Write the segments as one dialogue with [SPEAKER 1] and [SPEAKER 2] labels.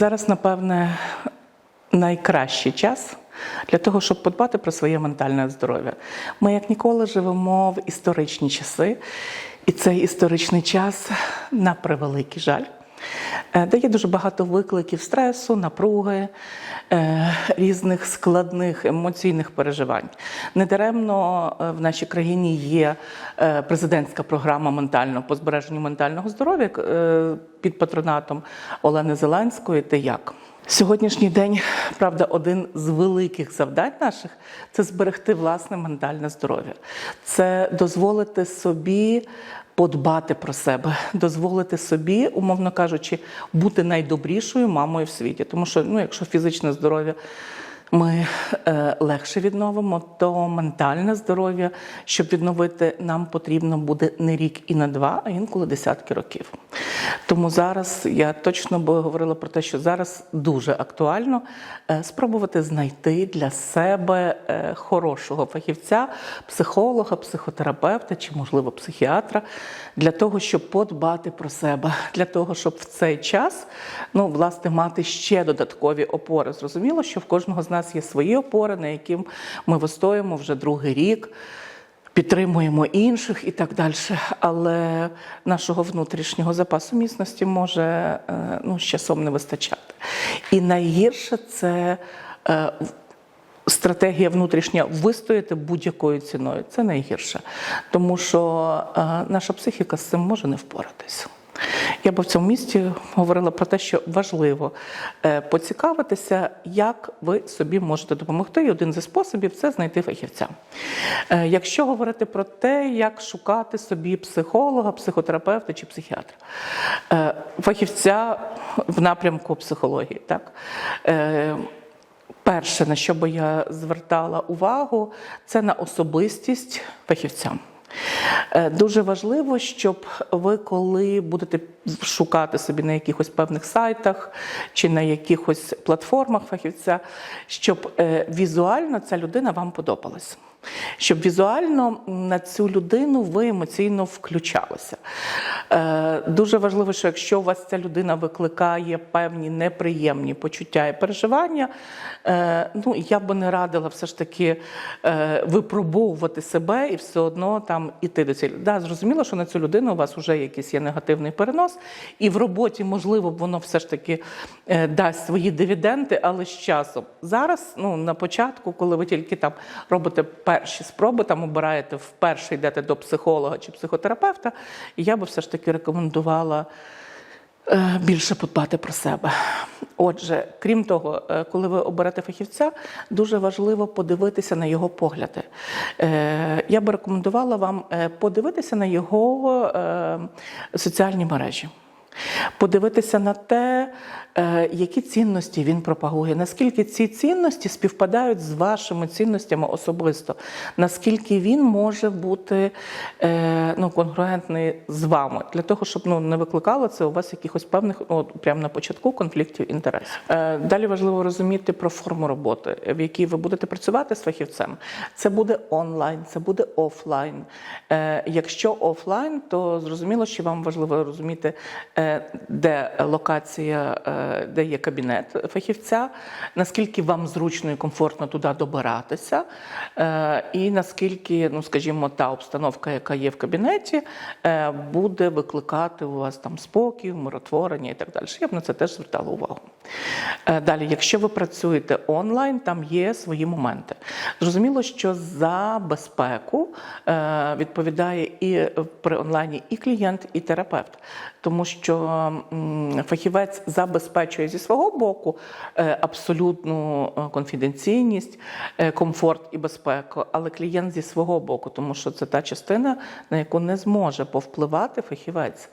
[SPEAKER 1] Зараз, напевне, найкращий час для того, щоб подбати про своє ментальне здоров'я. Ми як ніколи живемо в історичні часи, і цей історичний час, на превеликий жаль, дає дуже багато викликів стресу, напруги, е, різних складних емоційних переживань. Недаремно е, в нашій країні є е, президентська програма ментального по збереженню ментального здоров'я е, під патронатом Олени Зеленської. Ти як? Сьогоднішній день, правда, один з великих завдань наших це зберегти власне ментальне здоров'я, це дозволити собі подбати про себе, дозволити собі, умовно кажучи, бути найдобрішою мамою в світі. Тому що, ну, якщо фізичне здоров'я ми е, легше відновимо, то ментальне здоров'я, щоб відновити, нам потрібно буде не рік і не два, а інколи десятки років. Тому зараз я точно би говорила про те, що зараз дуже актуально е, спробувати знайти для себе е, хорошого фахівця, психолога, психотерапевта чи, можливо, психіатра, для того, щоб подбати про себе, для того, щоб в цей час ну, власне, мати ще додаткові опори. Зрозуміло, що в кожного з нас є свої опори, на які ми вистоїмо вже другий рік підтримуємо інших і так далі. Але нашого внутрішнього запасу міцності може е, ну, з часом не вистачати. І найгірше це. е, Стратегія внутрішня вистояти будь-якою ціною це найгірше, тому що е, наша психіка з цим може не впоратися. Я би в цьому місці говорила про те, що важливо е, поцікавитися, як ви собі можете допомогти. І один зі способів це знайти фахівця. Е, Якщо говорити про те, як шукати собі психолога, психотерапевта чи психіатра, Е, фахівця в напрямку психології, так. Перше, на що би я звертала увагу, це на особистість фахівця. Е, Дуже важливо, щоб ви, коли будете шукати собі на якихось певних сайтах чи на якихось платформах фахівця, щоб е, візуально ця людина вам подобалась. Щоб візуально на цю людину ви емоційно включалися. Е, Дуже важливо, що якщо у вас ця людина викликає певні неприємні почуття і переживання, е, ну я би не радила все ж таки е, випробовувати себе і все одно там іти до цієї. Да, зрозуміло, що на цю людину у вас вже якийсь є негативний перенос, і в роботі, можливо, воно все ж таки е, дасть свої дивіденди, але з часом. Зараз, ну на початку, коли ви тільки там робите перші спроби, там обираєте вперше йдете до психолога чи психотерапевта, і я би все ж таки рекомендувала. е, Більше подбати про себе. Отже, крім того, е, коли ви оберете фахівця, дуже важливо подивитися на його погляди. Е, Я би рекомендувала вам подивитися на його соціальні мережі. Подивитися на те, е, які цінності він пропагує, наскільки ці цінності співпадають з вашими цінностями особисто, наскільки він може бути е, ну, конгруентний з вами, для того, щоб ну, не викликало це у вас якихось певних, ну, прямо на початку конфліктів інтересів. Е, Далі важливо розуміти про форму роботи, в якій ви будете працювати з фахівцем. Це буде онлайн, це буде офлайн. Якщо офлайн, то зрозуміло, що вам важливо розуміти, де локація, е, де є кабінет фахівця, наскільки вам зручно і комфортно туди добиратися, е, і наскільки, ну скажімо, та обстановка, яка є в кабінеті, е, буде викликати у вас там спокій, миротворення і так далі. Я б на це теж звертала увагу. Е, Далі, якщо ви працюєте онлайн, там є свої моменти. Зрозуміло, що за безпеку е, відповідає і при онлайні і клієнт, і терапевт, тому що фахівець забезпечує зі свого боку е, абсолютну е, конфіденційність, е, комфорт і безпеку, але клієнт зі свого боку, тому що це та частина, на яку не зможе повпливати фахівець.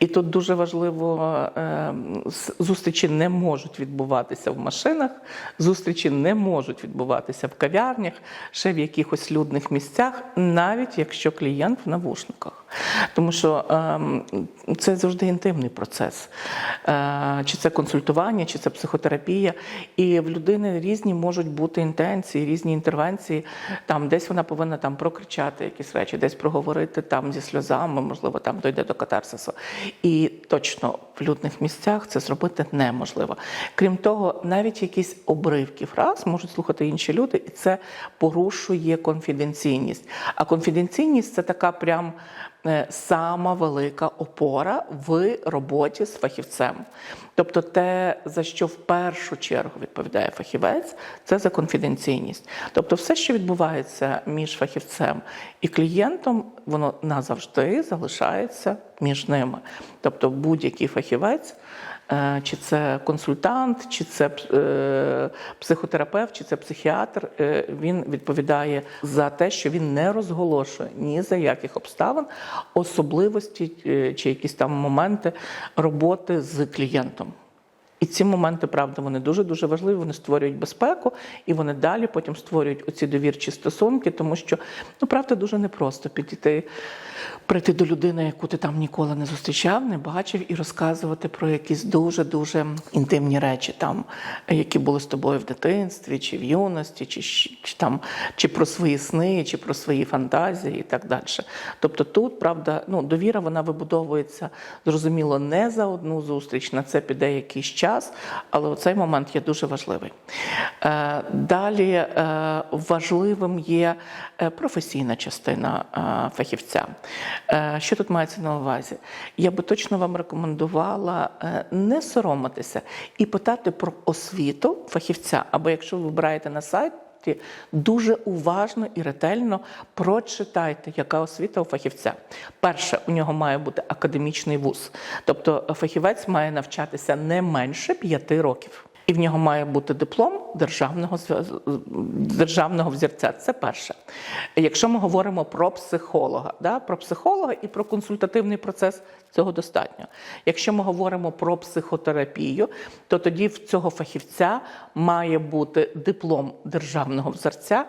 [SPEAKER 1] І тут дуже важливо, е, зустрічі не можуть відбуватися в машинах, зустрічі не можуть відбуватися в кав'ярнях, ще в якихось людних місцях, навіть якщо клієнт в навушниках. Тому що ем, це завжди інтимний процес. Е, чи це консультування, чи це психотерапія. І в людини різні можуть бути інтенції, різні інтервенції. Там десь вона повинна там прокричати якісь речі, десь проговорити там зі сльозами, можливо, там дойде до катарсису. І точно в людних місцях це зробити неможливо. Крім того, навіть якісь обривки фраз можуть слухати інші люди, і це порушує конфіденційність. А конфіденційність це така прям е, сама велика опора в роботі з фахівцем. Тобто, те, за що в першу чергу відповідає фахівець, це за конфіденційність. Тобто, все, що відбувається між фахівцем і клієнтом, воно назавжди залишається між ними. Тобто, будь-який фахівець. Е, Чи це консультант, чи це е, психотерапевт, чи це психіатр, е, він відповідає за те, що він не розголошує ні за яких обставин особливості чи якісь там моменти роботи з клієнтом. І ці моменти, правда, вони дуже дуже важливі. Вони створюють безпеку, і вони далі потім створюють оці довірчі стосунки, тому що ну правда дуже непросто підійти, прийти до людини, яку ти там ніколи не зустрічав, не бачив, і розказувати про якісь дуже дуже інтимні речі, там які були з тобою в дитинстві, чи в юності, чи, чи там чи про свої сни, чи про свої фантазії, і так далі. Тобто тут правда, ну довіра вона вибудовується зрозуміло не за одну зустріч. На це піде якийсь час, але цей момент є дуже важливий. Е, Далі е, важливим є е, професійна частина фахівця. Що тут мається на увазі? Я би точно вам рекомендувала не соромитися і питати про освіту фахівця, або якщо ви вибираєте на сайт. Дуже уважно і ретельно прочитайте, яка освіта у фахівця. Перше, у нього має бути академічний вуз, тобто фахівець має навчатися не менше п'яти років. І в нього має бути диплом державного державного взірця. Це перше. Якщо ми говоримо про психолога, да, про психолога і про консультативний процес, цього достатньо. Якщо ми говоримо про психотерапію, то тоді в цього фахівця має бути диплом державного взірця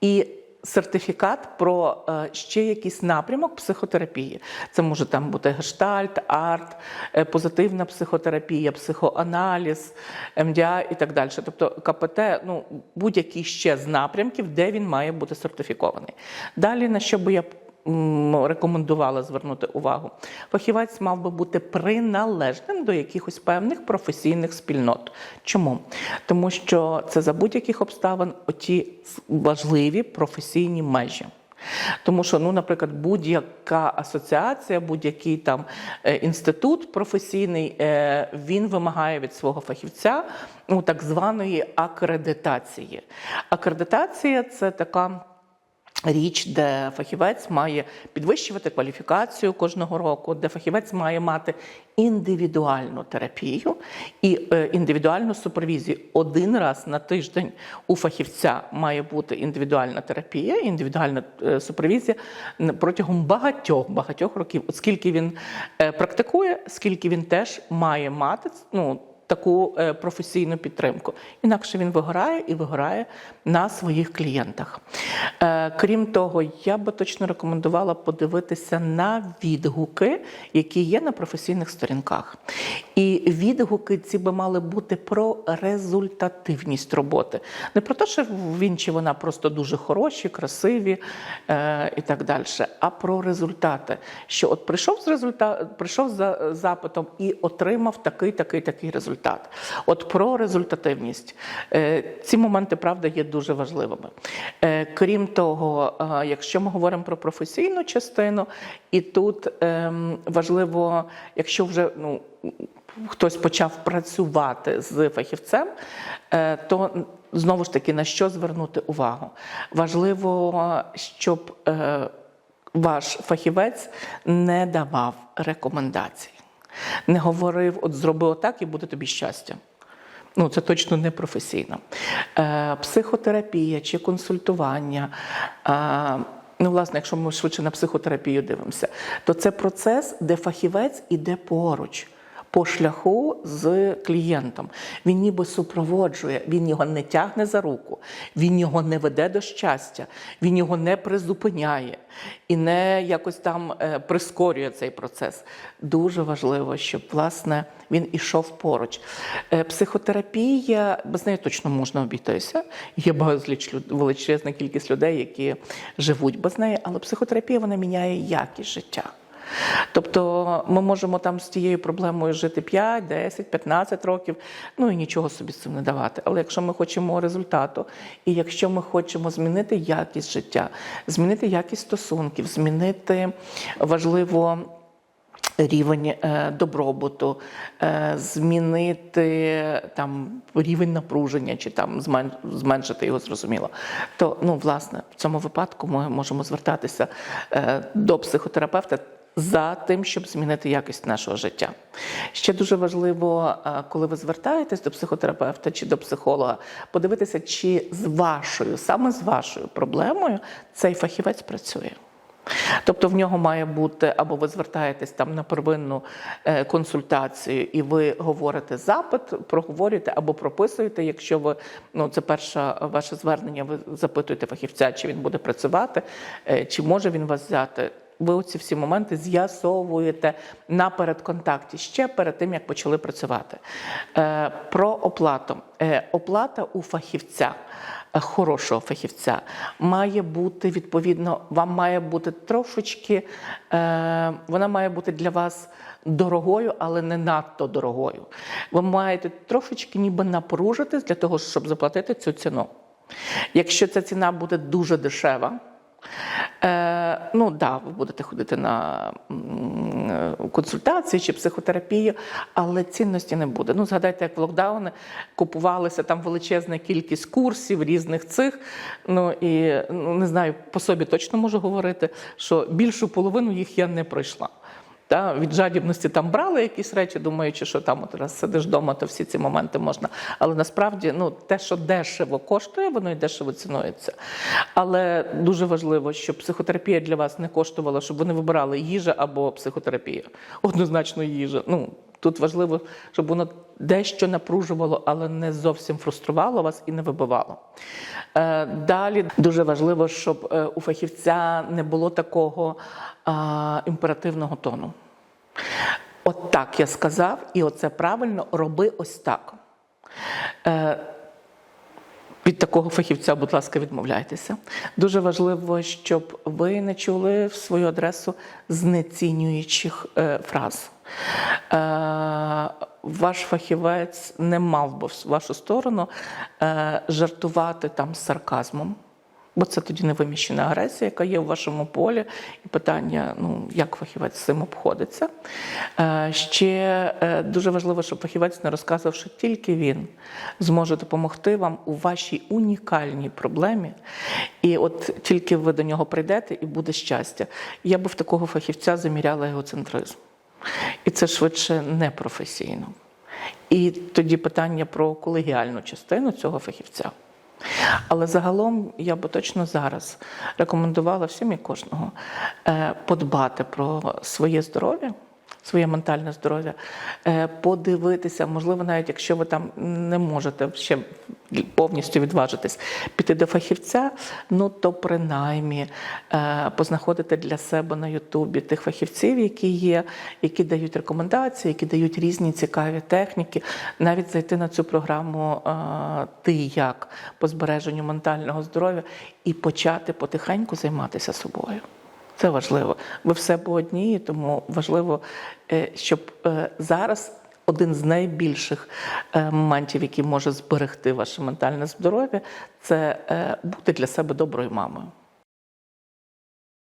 [SPEAKER 1] і сертифікат про е, ще якийсь напрямок психотерапії. Це може там бути гештальт, арт, е, позитивна психотерапія, психоаналіз, МДА і так далі. Тобто КПТ, ну будь-який ще з напрямків, де він має бути сертифікований. Далі на що би я рекомендувала звернути увагу. Фахівець мав би бути приналежним до якихось певних професійних спільнот. Чому? Тому що це за будь-яких обставин оті важливі професійні межі. Тому що, ну, наприклад, будь-яка асоціація, будь-який там е, інститут професійний, е, він вимагає від свого фахівця ну, так званої акредитації. Акредитація це така. Річ, де фахівець має підвищувати кваліфікацію кожного року, де фахівець має мати індивідуальну терапію і е, індивідуальну супервізію. Один раз на тиждень у фахівця має бути індивідуальна терапія, індивідуальна е, супервізія протягом багатьох багатьох років. От скільки він е, практикує, скільки він теж має мати ну, таку е, професійну підтримку. Інакше він вигорає і вигорає на своїх клієнтах. Е, Крім того, я би точно рекомендувала подивитися на відгуки, які є на професійних сторінках. І відгуки ці би мали бути про результативність роботи. Не про те, що він чи вона просто дуже хороші, красиві е, і так далі, а про результати. Що от прийшов з результат, прийшов за запитом і отримав такий, такий, такий результат. От про результативність. Е, ці моменти, правда, є дуже важливими. Е, крім того, е, якщо ми говоримо про професійну частину, і тут ем, важливо, якщо вже ну. Хтось почав працювати з фахівцем, то знову ж таки на що звернути увагу? Важливо, щоб ваш фахівець не давав рекомендацій, не говорив, от зроби отак і буде тобі щастя. Ну, це точно не професійно. Е, психотерапія чи консультування. Е, ну, власне, якщо ми швидше на психотерапію дивимося, то це процес, де фахівець іде поруч. По шляху з клієнтом. Він ніби супроводжує, він його не тягне за руку, він його не веде до щастя, він його не призупиняє і не якось там е, прискорює цей процес. Дуже важливо, щоб власне він ішов поруч. Е, Психотерапія, без неї точно можна обійтися. Є безліч величезна кількість людей, які живуть без неї, але психотерапія вона міняє якість життя. Тобто ми можемо там з тією проблемою жити 5, 10, 15 років, ну і нічого собі з цим не давати. Але якщо ми хочемо результату, і якщо ми хочемо змінити якість життя, змінити якість стосунків, змінити важливо. Рівень е, добробуту, е, змінити там рівень напруження чи там змен- зменшити його зрозуміло. То ну власне в цьому випадку ми можемо звертатися е, до психотерапевта за тим, щоб змінити якість нашого життя. Ще дуже важливо, е, коли ви звертаєтесь до психотерапевта чи до психолога, подивитися, чи з вашою, саме з вашою проблемою цей фахівець працює. Тобто в нього має бути, або ви звертаєтесь там на первинну е, консультацію, і ви говорите запит, проговорюєте або прописуєте. Якщо ви ну це перше ваше звернення, ви запитуєте фахівця, чи він буде працювати, е, чи може він вас взяти. Ви оці всі моменти з'ясовуєте на передконтакті ще перед тим, як почали працювати. Е, Про оплату. Е, Оплата у фахівця е, хорошого фахівця має бути відповідно, вам має бути трошечки, вона має бути для вас дорогою, але не надто дорогою. Ви маєте трошечки ніби напружитись для того, щоб заплатити цю ціну. Якщо ця ціна буде дуже дешева, Е, ну да, ви будете ходити на е, консультації чи психотерапію, але цінності не буде. Ну, згадайте, як в локдауни купувалися там величезна кількість курсів різних цих. Ну і ну, не знаю, по собі точно можу говорити, що більшу половину їх я не пройшла. Та, від жадібності там брали якісь речі, думаючи, що там от раз сидиш вдома, то всі ці моменти можна. Але насправді ну, те, що дешево коштує, воно і дешево цінується. Але дуже важливо, щоб психотерапія для вас не коштувала, щоб ви не вибирали їжа або психотерапія. Однозначно їжа. Ну, Тут важливо, щоб воно дещо напружувало, але не зовсім фруструвало вас і не вибивало. Е, Далі дуже важливо, щоб е, у фахівця не було такого імперативного тону. От так я сказав, і оце правильно, роби ось так. Від такого фахівця, будь ласка, відмовляйтеся. Дуже важливо, щоб ви не чули в свою адресу знецінюючих е, фраз. Е, ваш фахівець не мав би в вашу сторону е, жартувати там сарказмом. Бо це тоді невиміщена агресія, яка є в вашому полі, і питання, ну як фахівець з цим обходиться. Е, Ще е, дуже важливо, щоб фахівець не розказував, що тільки він зможе допомогти вам у вашій унікальній проблемі. І от тільки ви до нього прийдете, і буде щастя. Я би в такого фахівця заміряла егоцентризм. І це швидше непрофесійно. І тоді питання про колегіальну частину цього фахівця. Але загалом я би точно зараз рекомендувала всім і кожного е, подбати про своє здоров'я, своє ментальне здоров'я, е, подивитися, можливо, навіть якщо ви там не можете ще повністю відважитись піти до фахівця, ну то принаймні е, познаходити для себе на Ютубі тих фахівців, які є, які дають рекомендації, які дають різні цікаві техніки, навіть зайти на цю програму е, Ти як по збереженню ментального здоров'я і почати потихеньку займатися собою. Це важливо. Ви все по одній, тому важливо, е, щоб е, зараз один з найбільших е, моментів, який може зберегти ваше ментальне здоров'я, це бути для себе доброю мамою.